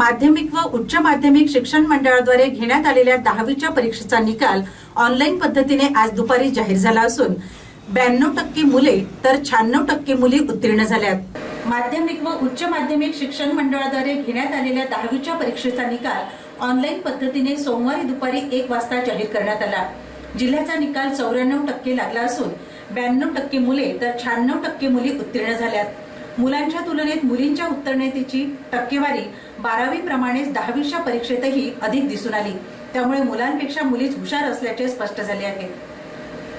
माध्यमिक व उच्च माध्यमिक शिक्षण मंडळाद्वारे घेण्यात आलेल्या दहावीच्या परीक्षेचा निकाल ऑनलाईन पद्धतीने आज दुपारी जाहीर झाला असून ब्याण्णव टक्के मुले तर शहाण्णव टक्के मुली उत्तीर्ण झाल्यात. माध्यमिक व उच्च माध्यमिक शिक्षण मंडळाद्वारे घेण्यात आलेल्या दहावीच्या परीक्षेचा निकाल ऑनलाईन पद्धतीने सोमवारी दुपारी एक वाजता जाहीर करण्यात आला. जिल्ह्याचा निकाल चौऱ्याण्णव टक्के लागला असून ब्याण्णव टक्के मुले तर शहाण्णव टक्के मुली उत्तीर्ण झाल्यात. मुलांच्या तुलनेत मुलींच्या उत्तीर्णतेची टक्केवारी बारावी प्रमाणेच दहावीच्या परीक्षेतही अधिक दिसून आली. त्यामुळे मुलांपेक्षा मुलीच हुशार असल्याचे स्पष्ट झाले आहे.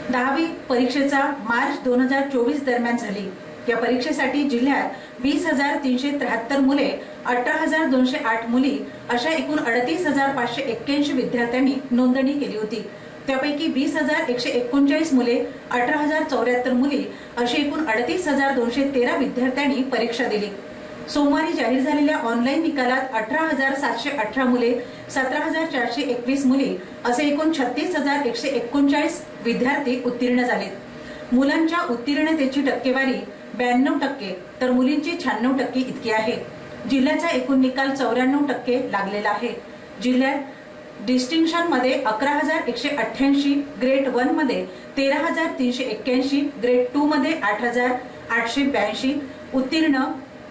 दहावी परीक्षेचा मार्च दोन हजार चोवीस दरम्यान झाली. या परीक्षेसाठी जिल्ह्यात वीस हजार तीनशे त्र्याहत्तर मुले अठरा हजार दोनशे आठ मुली अशा एकूण अडतीस हजार पाचशे एक्क्याऐंशी विद्यार्थ्यांनी नोंदणी केली होती. त्यापैकी वीस हजार एकशे एकोणचाळीस मुले अठरा हजार चौऱ्याहत्तर मुली अशी एकूण अडतीस हजार दोनशे तेरा विद्यार्थ्यांनी परीक्षा दिली. सोमवारी जाहीर झालेल्या ऑनलाईन निकालात अठरा हजार सातशे अठरा मुले सतरा हजार चारशे एकवीस मुली असे एकूण छत्तीस हजार एकशे एकोणचाळीस विद्यार्थी उत्तीर्ण झालेत मुलांच्या उत्तीर्णतेची टक्केवारी ब्याण्णव टक्के तर मुलींची शहाण्णव टक्के इतकी आहे. जिल्ह्याचा एकूण निकाल चौऱ्याण्णव टक्के लागलेला आहे. जिल्ह्यात डिस्टिंक्शनमध्ये अकरा हजार एकशे अठ्ठ्याऐंशी ग्रेड वनमध्ये तेरा हजार तीनशे एक्क्याऐंशी ग्रेड टूमध्ये आठ हजार आठशे ब्याऐंशी. उत्तीर्ण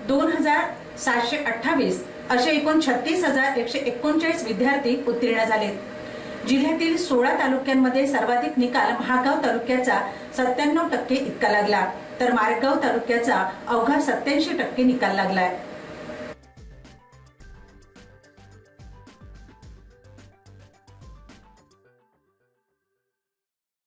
दोन हजार सातशे अठ्ठावीस असे एकूण छत्तीस हजार एकशे एकोणचाळीस विद्यार्थी उत्तीर्ण झालेत. जिल्ह्यातील सोळा तालुक्यांमध्ये सर्वाधिक निकाल महागाव तालुक्याचा सत्त्याण्णव टक्के इतका लागला. तर मारेगाव तालुक्याचा अवघा सत्याऐंशी टक्के निकाल लागलाय.